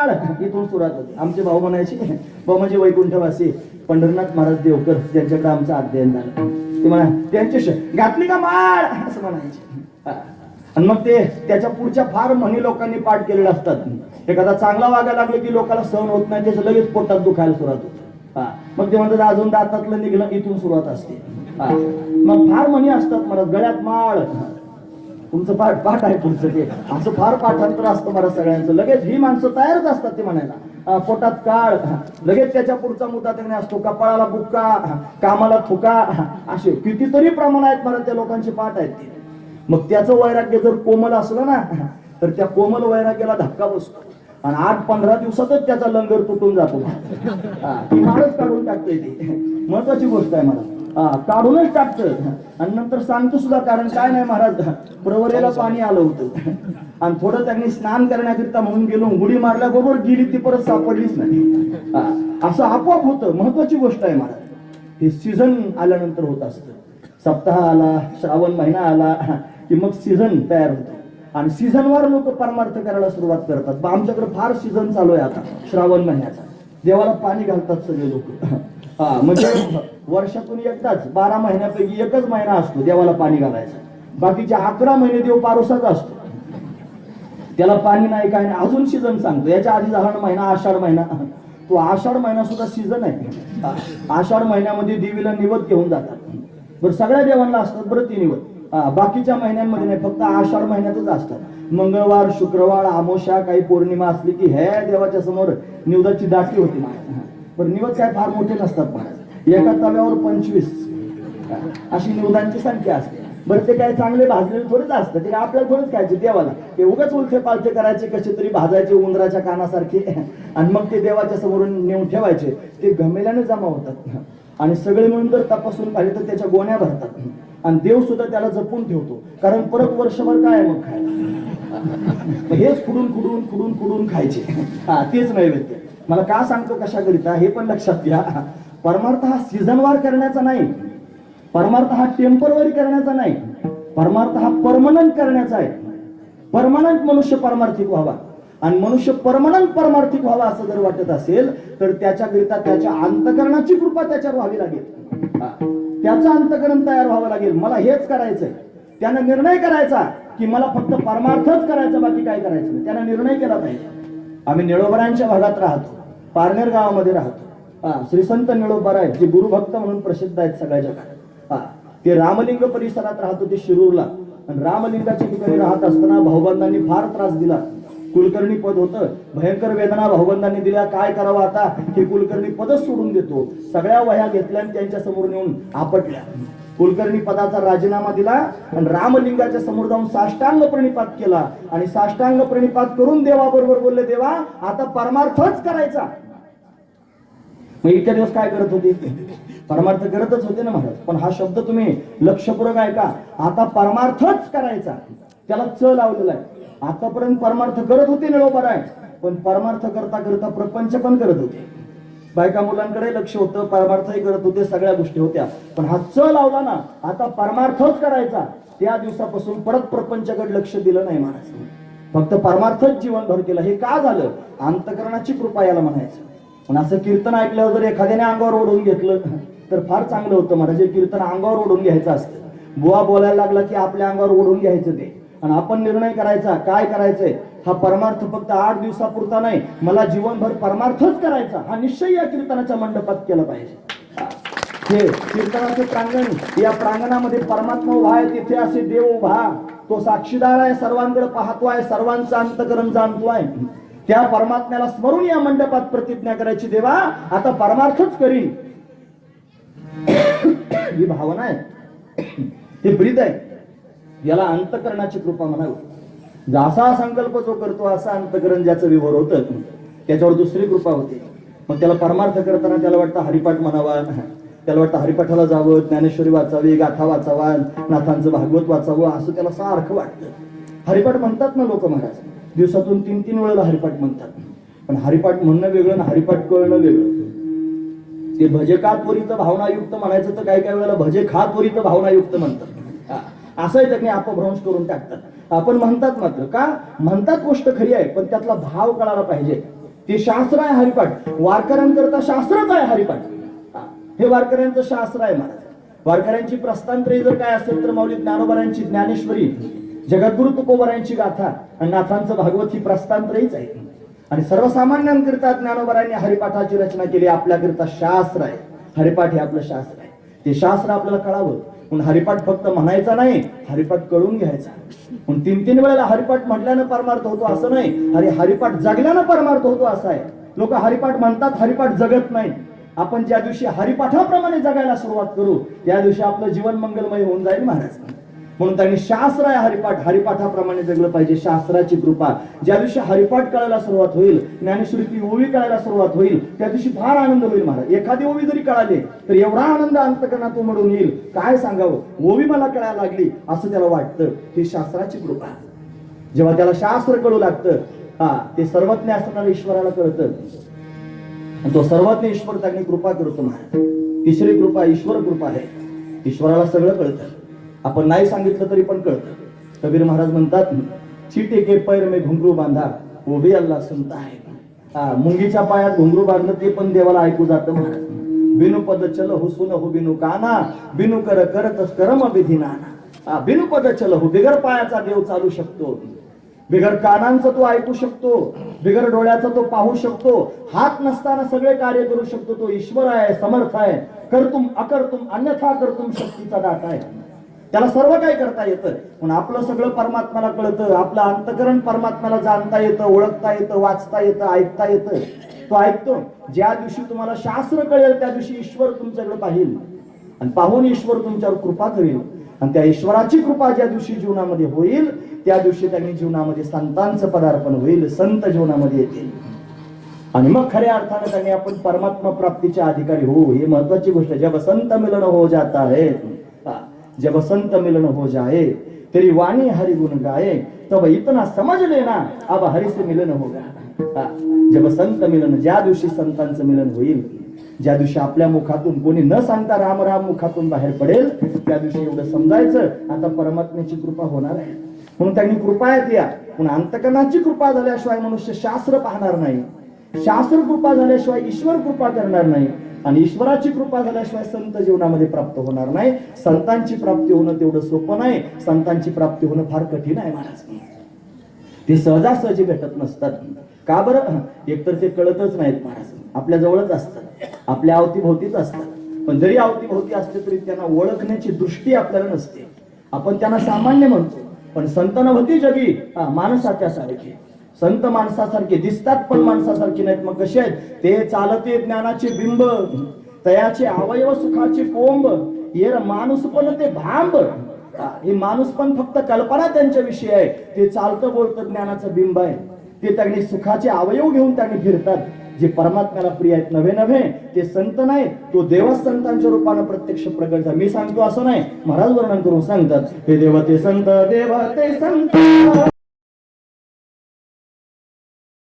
माळ इथून सुरुवात होते. आमचे भाऊ म्हणायचे भाऊ म्हणजे वैकुंठवासी पंढरनाथ महाराज देवकर ज्यांच्याकडे आमचं अध्ययन झालं. ते म्हणा त्यांचे घातली का माळ? असं म्हणायचे. आणि मग ते त्याच्या पुढच्या फार म्हणी लोकांनी पाठ केलेले असतात. एखादा चांगला वागायला लागले की लोकांना सहन होत नाही त्याचं लगेच पोटात दुखायला सुरुवात होतं. हा. मग ते म्हणतात अजून दातातलं निघलं इथून सुरुवात असते. मग फार म्हणी असतात मला गळ्यात माळ. तुमचं पाठ पाठ आहे तुमचं ते. असं फार पाठांतर असतं मला सगळ्यांचं. लगेच ही माणसं तयारच असतात ते म्हणायला. पोटात काळ लगेच त्याच्या पुढचा मुद्दा त्यांनी असतो कपाळाला बुक्का कामाला थुका असे कितीतरी प्रमाण आहेत मला त्या लोकांचे पाठ आहेत ते. मग त्याचं वैराग्य जर कोमल असलं ना तर त्या कोमल वैराग्याला धक्का बसतो. आणि आठ पंधरा दिवसातच त्याचा लंगर तुटून जातो. ती माळच काढून टाकतोय ती. महत्वाची गोष्ट आहे मला. हा, काढूनच टाकतं आणि नंतर सांगतो सुद्धा कारण काय नाही महाराज प्रवरेला पाणी आलं होतं. आणि थोडं त्यांनी स्नान करण्याकरिता म्हणून गेलो उडी मारल्याबरोबर गेली ती परत सापडलीच नाही. असं आपोआप होतं. महत्वाची गोष्ट आहे महाराज. हे सीझन आल्यानंतर होत असतं. सप्ताह आला श्रावण महिना आला की मग सीझन तयार होतो. आणि सीझनवर लोक परमार्थ करायला सुरुवात करतात. आमच्याकडे फार सीझन चालू आहे आता श्रावण महिन्याचा. देवाला पाणी घालतात सगळे लोक. हा म्हणजे वर्षातून एकदाच बारा महिन्यापैकी एकच महिना असतो देवाला पाणी घालायचा. बाकीचे अकरा महिने देव पारोसाचा असतो. त्याला पाणी नाही काय नाही अजून सीझन सांगतो. याच्या आधी झाला महिना आषाढ महिना. तो आषाढ महिना सुद्धा सीझन आहे. आषाढ महिन्यामध्ये देवीला निवत घेऊन जातात. बरं सगळ्या देवांना असतात बरं ती निवत. बाकीच्या महिन्यांमध्ये नाही फक्त आषाढ महिन्यातच असतात. मंगळवार शुक्रवार आमोशा काही पौर्णिमा असली की हे देवाच्या समोर निवदाची दाटी होती माझ्या पण निवत काय फार मोठे नसतात महाराज. एका तव्यावर पंचवीस. अशी निवदांची संख्या असते. बरं ते काय चांगले भाजलेले थोडेच असतं ते काय आपल्याला थोडंच खायचे देवाला. ते उगाच उलथे पालथे करायचे कसे तरी भाजायचे उंदराच्या कानासारखे. आणि मग ते देवाच्या समोरून नेऊन ठेवायचे. ते गमेल्याने जमा होतात. आणि सगळे मिळून जर तपासून पाहिले तर त्याच्या गोण्या भरतात. आणि देव सुद्धा त्याला जपून ठेवतो. कारण परत वर्षभर काय आहे मग खायला? हेच खुडून खुडून खुडून खुडून खायचे. हा तेच नैवेद्य. मला का सांगतो कशाकरिता? हे पण लक्षात घ्या. परमार्थ हा सीझनवार करण्याचा नाही. परमार्थ हा टेंपररी करण्याचा नाही. परमार्थ हा परमनंट करण्याचा आहे. परमनंट मनुष्य परमार्थिक व्हावा. आणि मनुष्य परमनंट परमार्थिक व्हावा असं जर वाटत असेल तर त्याच्याकरिता त्याच्या अंतकरणाची कृपा त्याच्यावर व्हावी लागेल. त्याचं अंतकरण तयार व्हावं लागेल. मला हेच करायचंय. त्यानं निर्णय करायचा की मला फक्त परमार्थच करायचा बाकी काय करायचं त्यानं निर्णय केला पाहिजे. आम्ही निळोबरांच्या भागात राहतो. पारनेर गावामध्ये राहतो. हा श्री संत निळोबर आहेत जे गुरुभक्त म्हणून प्रसिद्ध आहेत सगळ्या जगात. हा ते रामलिंग परिसरात राहत होते शिरूरला. आणि रामलिंगाच्या ठिकाणी राहत असताना भाऊबंधांनी फार त्रास दिला. कुलकर्णी पद होतं भयंकर वेदना भाऊबंधांनी दिल्या. काय करावं आता? हे कुलकर्णी पदच सोडून देतो. सगळ्या वह्या घेतल्या आणि त्यांच्यासमोर नेऊन आपटल्या. कुलकर्णी पदाचा राजीनामा दिला आणि रामलिंगाच्या समोर जाऊन साष्टांग प्रणिपात केला. आणि साष्टांग प्रणिपात करून देवाबरोबर बोलले देवा आता परमार्थच करायचा. मग इतक्या दिवस काय करत होते? परमार्थ करतच होते ना महाराज. पण हा शब्द तुम्ही लक्षपूर्वक ऐका. आता परमार्थच करायचा. त्याला च लावलेला आहे. आतापर्यंत परमार्थ करत होते निळोबर आहे पण परमार्थ करता करता प्रपंच पण करत होते. बायका मुलांकडे लक्ष होतं परमार्थही करत होते सगळ्या गोष्टी होत्या. पण हा च लावला ना आता परमार्थच करायचा. त्या दिवसापासून परत प्रपंचाकडे लक्ष दिलं नाही महाराज फक्त परमार्थच जीवनभर केलं. हे का झालं? अंतकरणाची कृपा याला म्हणायचं. पण असं कीर्तन ऐकल्यावर जर एखाद्याने अंगावर ओढून घेतलं तर फार चांगलं होतं महाराज हे कीर्तन अंगावर ओढून घ्यायचं असतं. बुवा बोलायला लागला की आपल्या अंगावर ओढून घ्यायचं ते. आणि आपण निर्णय करायचा काय करायचंय? हा परमार्थ फक्त आठ दिवसापुरता नाही मला जीवनभर परमार्थच करायचा. हा निश्चय या कीर्तनाच्या मंडपात केला पाहिजे. हे कीर्तनाचे प्रांगण या प्रांगणामध्ये परमात्मा उभा आहे तिथे असे देव उभा. तो साक्षीदार आहे सर्वांकडे पाहतो आहे सर्वांचं अंतकरण जाणतो आहे. त्या परमात्म्याला स्मरून या मंडपात प्रतिज्ञा करायची देवा आता परमार्थच करीन. ही भावना आहे. हे ब्रीद आहे. याला अंतकरणाची कृपा म्हणावी. असा संकल्प जो करतो असा अंतकरण ज्याचं विभोर होतं. त्याच्यावर दुसरी कृपा होते. मग त्याला परमार्थ करताना त्याला वाटतं हरिपाठ म्हणावा. त्याला वाटतं हरिपाठाला जावं ज्ञानेश्वरी वाचावी गाथा वाचावा नाथांचं भागवत वाचावं असं त्याला सारखं वाटतं हरिपाठ म्हणतात ना लोक महाराज? दिवसातून तीन तीन वेळेला हरिपाठ म्हणतात. पण हरिपाठ म्हणणं वेगळं आणि हरिपाठ कळणं वेगळं. ते भजे का भावनायुक्त म्हणायचं तर काही काही वेळेला भजे खा भावनायुक्त म्हणतात. असंही त्यांनी अपभ्रंश करून टाकतात. आपण म्हणतात मात्र का? म्हणतात गोष्ट खरी आहे पण त्यातला भाव कळायला पाहिजे. ते शास्त्र आहे हरिपाठ. वारकऱ्यांकरता शास्त्रच आहे हरिपाठ? हे वारकऱ्यांचं शास्त्र आहे महाराज. वारकऱ्यांची प्रस्थानत्रयी जर काय असेल तर माऊली ज्ञानोबरांची ज्ञानेश्वरी जगद्गुरु तुकोबरांची गाथा आणि नाथांचं भागवत ही प्रस्थानत्रयीच आहे. आणि सर्वसामान्यांकरिता ज्ञानोबरांनी हरिपाठाची रचना केली आपल्याकरिता शास्त्र आहे. हरिपाठ हे आपलं शास्त्र आहे. ते शास्त्र आपल्याला कळावं. म्हणून हरिपाठ फक्त म्हणायचा नाही हरिपाठ कळून घ्यायचा. म्हणून तीन तीन वेळेला हरिपाठ म्हटल्यानं परमार्थ होतो असं नाही. अरे हरिपाठ जगल्यानं परमार्थ होतो असं आहे. लोक हरिपाठ म्हणतात हरिपाठ जगत नाही आपण ज्या दिवशी हरिपाठाप्रमाणे जगायला सुरुवात करू त्या दिवशी आपलं जीवन मंगलमय होऊन जाईल महाराज. म्हणून त्यांनी शास्त्र आहे हरिपाठ हरिपाठाप्रमाणे जगलं पाहिजे. शास्त्राची कृपा. ज्या दिवशी हरिपाठ कळायला सुरुवात होईल ज्ञानेश्वरीची ओवी कळायला सुरुवात होईल त्या दिवशी फार आनंद होईल महाराज. एखादी ओवी जरी कळाली तर एवढा आनंद अंतकरणात उमडून येईल. काय सांगावं? ओवी मला कळायला लागली असं त्याला वाटतं. ही शास्त्राची कृपा. जेव्हा त्याला शास्त्र कळू लागतं हा ते सर्वज्ञ असताना ईश्वराला कळतं. तो सर्वज्ञ ईश्वर त्यांनी कृपा करतो महाराज. तिसरी कृपा ईश्वर कृपा आहे. ईश्वराला सगळं कळतं. आपण नाही सांगितलं तरी पण कळतं. कबीर महाराज म्हणतात चिटे के पैर में घुंगरू बांधा उभे अल्ला सुनता आहे हा मुंगीच्या पायात घुंगरू बांधलं ते पण देवाला ऐकू जातं महाराज बिनु पद चल हो सुन हो बिनु काना बिनु कर करत करम विधी नाना. हा, बिनु पद चल हो बिगर पायाचा देव चालू शकतो. बिगर कानांचा तो ऐकू शकतो बिगर डोळ्याचा तो पाहू शकतो हात नसताना सगळे कार्य करू शकतो तो ईश्वर आहे समर्थ आहे. करतुम अकर्तुम अन्यथा करतुम शक्तीचा दाता आहे. त्याला सर्व काही करता येतं. पण आपलं सगळं परमात्म्याला कळतं आपलं अंतकरण परमात्म्याला जाणता येतं ओळखता येतं वाचता येतं ऐकता येतं. तो ऐकतो. ज्या दिवशी तुम्हाला शास्त्र कळेल त्या दिवशी ईश्वर तुमच्याकडे पाहिल. आणि पाहून ईश्वर तुमच्यावर कृपा करेल. आणि त्या ईश्वराची कृपा ज्या दिवशी जीवनामध्ये होईल त्या दिवशी त्यांनी जीवनामध्ये संतांचं पदार्पण होईल संत जीवनामध्ये येतील. आणि मग खऱ्या अर्थाने त्यांनी आपण परमात्मा प्राप्तीच्या अधिकारी होऊ. ही महत्वाची गोष्ट जेव्हा संत मिलन हो जाता आहे जब संत मिलन हो जाए तेरी वाणी हरि गुण गाए तब इतना समझ लेना अब हरि से मिलन होगा। जब संत मिलन ज्या दिवशी संतांचं मिलन होईल ज्या दिवशी आपल्या मुखातून कोणी न सांगता राम राम मुखातून बाहेर पडेल त्या दिवशी एवढं समजायचं आता परमात्म्याची कृपा होणार आहे. म्हणून त्यांनी कृपा आहेत या पण अंतकरणाची कृपा झाल्याशिवाय मनुष्य शास्त्र पाहणार नाही. शास्त्र कृपा झाल्याशिवाय ईश्वर कृपा करणार नाही. आणि ईश्वराची कृपा झाल्याशिवाय संत जीवनामध्ये प्राप्त होणार नाही. संतांची प्राप्ती होणं तेवढं सोपं नाही. संतांची प्राप्ती होणं फार कठीण आहे महाराज. ते सहजासहजी भेटत नसतात. का बरं? एकतर ते कळतच नाहीत महाराज. आपल्या जवळच असतात. आपल्या अवतीभोवतीच असतात. पण जरी अवतीभोवती असते तरी त्यांना ओळखण्याची दृष्टी आपल्याला नसते. आपण त्यांना सामान्य म्हणतो. पण संतनभती जगी हा, माणसाच्या सारखी. संत माणसासारखे दिसतात पण माणसासारखे नाहीत. मग कसे आहेत? ते चालते ज्ञानाचे बिंब तयाचे अवयव सुखाचे कोंब येर माणूस पण ते भांब. हे माणूस पण फक्त कल्पना त्यांच्याविषयी आहे. ते चालतं बोलतं ज्ञानाचं बिंब आहे. ते त्यांनी सुखाचे अवयव घेऊन त्यांनी फिरतात. जे परमात्म्याला प्रिय आहेत नव्हे नव्हे ते संत नाही तो देवच संतांच्या रूपाने प्रत्यक्ष प्रगट झाला. मी सांगतो असं नाही. महाराज वर्णन करून सांगतात हे देवते संत देव ते संत.